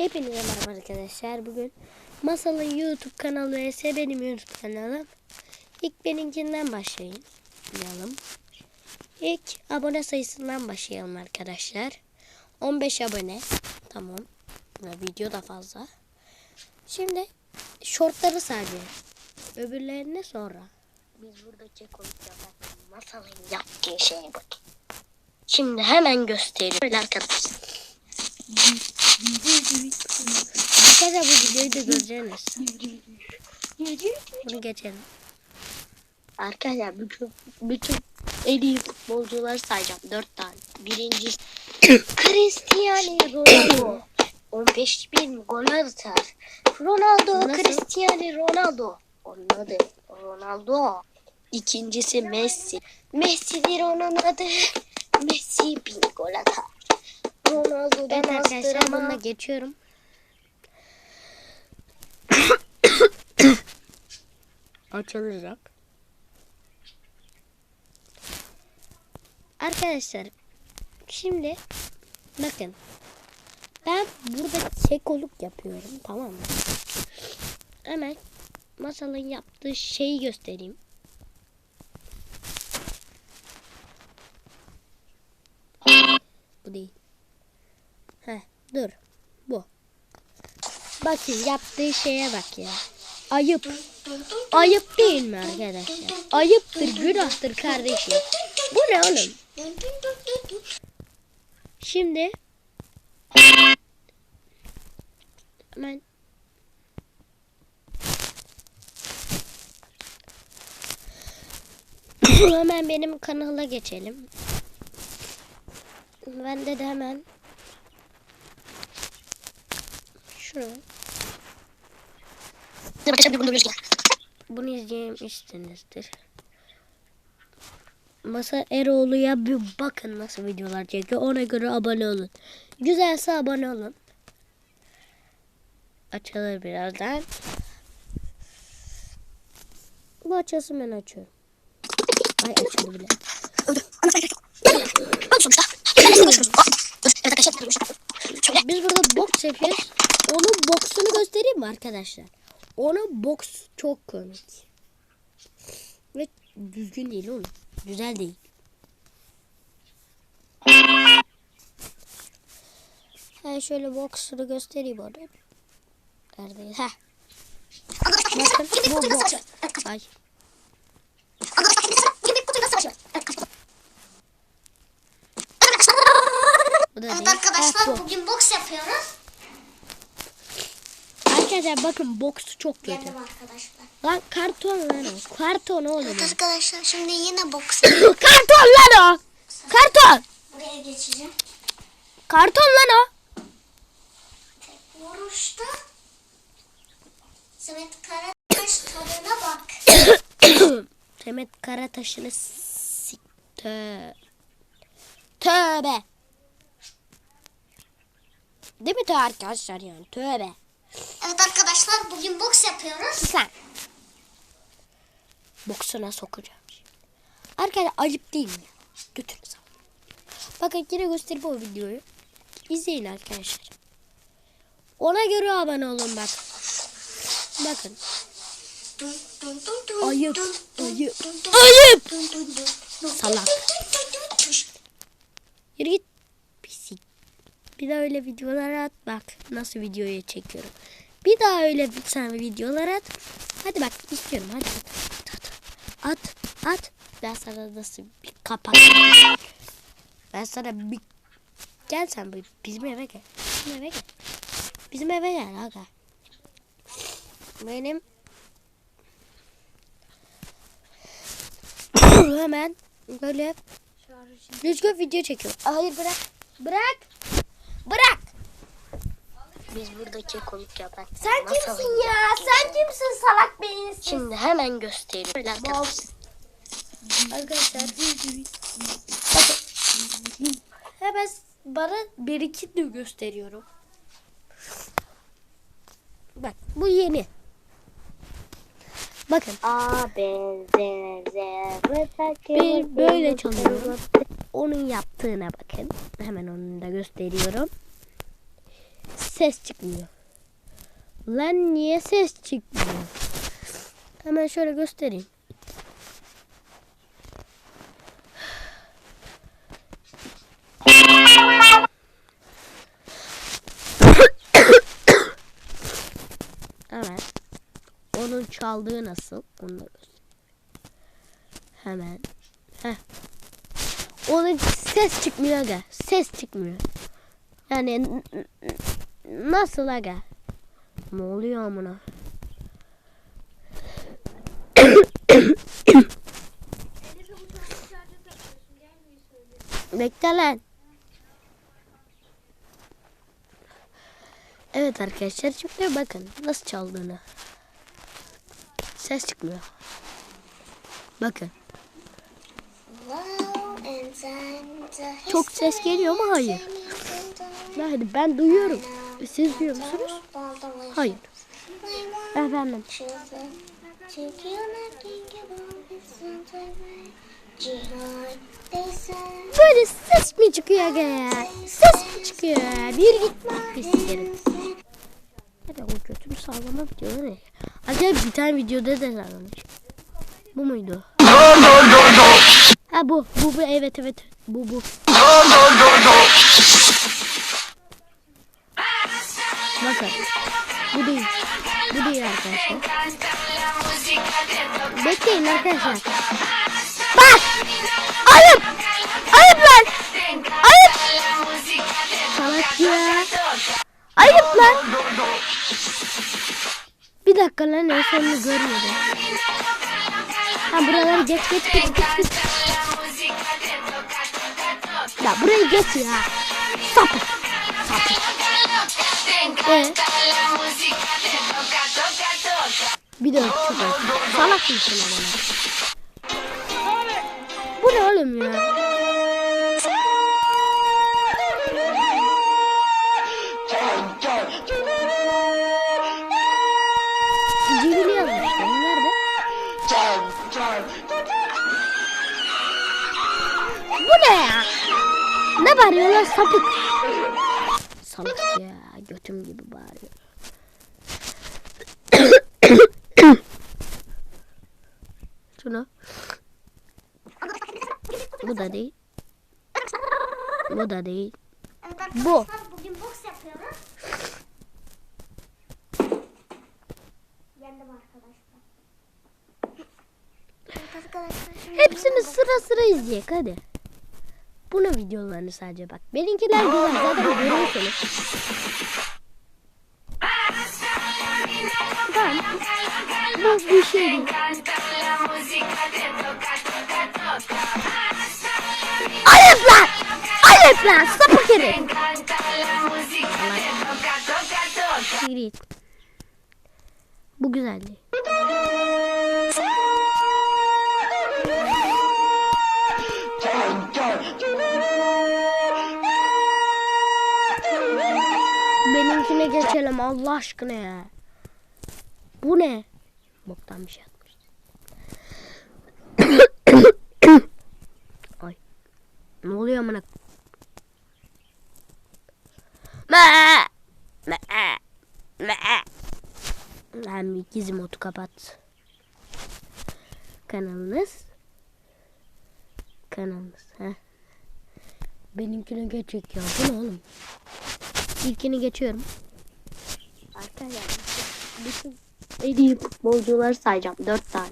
Hepinize merhaba arkadaşlar. Bugün Masal'ın YouTube kanalı ise benim YouTube kanalım. İlk benimkinden başlayalım. İlk abone sayısından başlayalım arkadaşlar. 15 abone. Tamam. Video da fazla. Şimdi şortları sadece. Öbürlerine sonra. Biz burada çekolik yaparken Masal'ın yaptığı şeye bakın. Şimdi hemen göstereyim. Böyle arkadaşlar. Arkadaşlar bu videoyu da göreceksiniz. Bunu geçelim. Arkadaşlar bütün, bütün en iyi futbolcuları sayacağım. Dört tane. Birinci Cristiano Ronaldo. 15 bin gol atar. Ronaldo, Nasıl? Cristiano Ronaldo. Onun adı Ronaldo. İkincisi Messi. Messi'dir onun adı. Messi bin gol atar. Evet arkadaşlar bununla geçiyorum. Açılacak. Arkadaşlar şimdi bakın ben burada kekoluk yapıyorum tamam mı? Hemen masalın yaptığı şeyi göstereyim. Dur. Bu. Bakın yaptığı şeye bak ya. Ayıp. Ayıp değil mi arkadaşlar? Ayıptır, günahtır kardeşim. Bu ne oğlum? Şimdi hemen hemen benim kanala geçelim. Bende de hemen şunu bunu izlemişsinizdir. Masa Eroğlu'ya bir bakın nasıl videolar çekiyor. Ona göre abone olun. Güzelse abone olun. Açılır birazdan. Bu açılsın ben açıyorum. Ay açıldı bile. Biz burada boks yapıyoruz. Onun boksunu göstereyim mi arkadaşlar? Onun boks çok komik. Ve düzgün değil oğlum. Güzel değil. Ha şöyle boksunu göstereyim onu. Neredeyiz? Ha. Bakın bu boks. Ay. Bu da Evet değil. arkadaşlar bu. bugün boks yapıyoruz. Arkadaşlar bakın boksu çok kötü. Geldim arkadaşlar. Lan karton lan o. Karton oğlum. Evet arkadaşlar şimdi yine boks. karton lan o. Karton. Buraya geçeceğim. Karton lan o. Vuruşta Samet Karataş tadına bak. Demet Karataş'ını sik... Tö... Tövbe. Değil mi arkadaşlar yani? Tövbe. Evet arkadaşlar bugün boks yapıyoruz. Sen. Boksuna sokacağım şimdi. Arkadaşlar ayıp değil mi? Götünü sal. Bakın yine gösterip o videoyu. İzleyin arkadaşlar. Ona göre abone olun bak. Bakın. Ayıp, ayıp, ayıp. Salak. Yürü git. Pisik. Bir daha öyle videolar at bak. Nasıl videoyu çekiyorum. Bir daha öyle tane videolar at. Hadi bak istiyorum hadi at. At at. At. Ben sana nasıl bir kapak. Ben sana bir gel sen bizim eve gel. Bizim eve gel. Bizim eve gel aga. Benim hemen böyle Düzgün video çekiyor. Hayır. Bırak. Bırak. Biz burada kekolik yaparken Sen Masal'ın kimsin ya? yaptığı Sen kimsin salak beyinsiz? Şimdi hemen göstereyim. Böyle arkadaşlar. Hemen bana bir iki de gösteriyorum. Bak bu yeni. Bakın. A, B, Z, Z, Bir böyle çalıyor. Onun yaptığına bakın. Hemen onu da gösteriyorum. Ses çıkmıyor? Lan niye ses çıkmıyor? Hemen şöyle göstereyim. Hemen. Onun çaldığı nasıl? Onu da. Hemen. Heh. Onun ses çıkmıyor aga. Ses çıkmıyor. Yani nasıl aga? Ne oluyor amına? Bekle lan. Evet arkadaşlar şimdi bakın nasıl çaldığını. Ses çıkmıyor. Bakın. Çok ses geliyor ama hayır. Yani ben duyuyorum. Siz duyuyor musunuz? Hayır. Efendim. Böyle ses mi çıkıyor ya? Ses mi çıkıyor? Bir git pis yerim. Hadi o götümü sağlama videoları ne? Acaba bir tane videoda da sağlamış. Bu muydu? Ha bu. Bu bu evet evet. Bu bu. Bakın. Bu değil. Bu değil arkadaşlar. Bekleyin arkadaşlar. Bak! Ayıp! Ayıp lan! Ayıp! Salak ya. Ayıp lan! Bir dakika lan en sonunu görmedim. Ha buraları geç geç geç geç geç. Ya burayı geç ya. Sapık. Sapık. Bir de çok ayıp. Salak mısın bana? Bu ne oğlum ya? Cibili yazmışlar. Nerede? Bu ne ya? Ne bağırıyorlar sapık? Salak ya. Götüm gibi bağırıyor. Şunu. Bu da değil. Bu da değil. Bu. Bugün boks yapıyoruz. Yendim arkadaşlar. Hepsini sıra sıra izleyek hadi. Bunun videolarını sadece bak. Benimkiler güzel zaten görüyorsunuz. Tamam. Bu bir şey değil. Ayıp lan! Ayıp lan! Sapık herif! Bu güzeldi. Benimkine geçelim Allah aşkına ya. Bu ne? Boktan bir şey atmış. Ay. Ne oluyor amına? Me. Me. Me. Lan bir gizli modu kapat. Kanalınız. Kanalınız. Heh. Benimkine geçecek ya. Bu ne oğlum? İlkini geçiyorum. Arkadaşlar bütün en iyi futbolcuları sayacağım. Dört tane.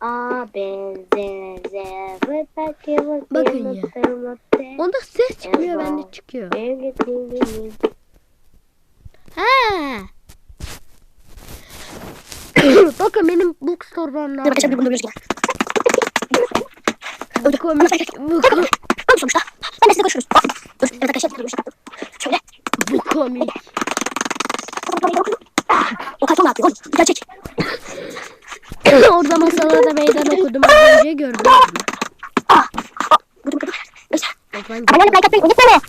A, B, Z, Z, V, P, K, V, Bakın ya. Onda ses çıkmıyor bende çıkıyor. Ha. Bakın benim bunu görüyoruz. Bu komik. Bu, ko- Sonuçta ben size koşuyoruz. Dur, evet arkadaşlar. Şöyle. bu komik. O karton ne yapıyor oğlum? Gerçek. Orada masalada meydan okudum az önce gördüm. Abone olmayı like atmayı unutma.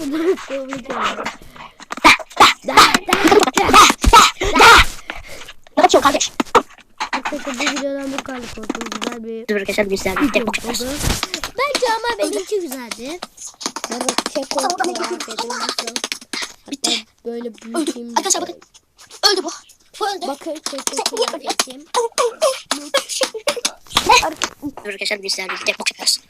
Masada hiç çıkmıyor. Ya, bu da komik ya. Ne kaçıyor kardeş? Güzel bir Dur arkadaşlar bir sizlerle birlikte video oldu. Bence ama benimki güzeldi. Ben. Hatta böyle büyüteyim. Arkadaşlar bakın. Öldü bu. Bu öldü. Bakın yapayım. Dur arkadaşlar bir sizlerle birlikte bok yapıyoruz.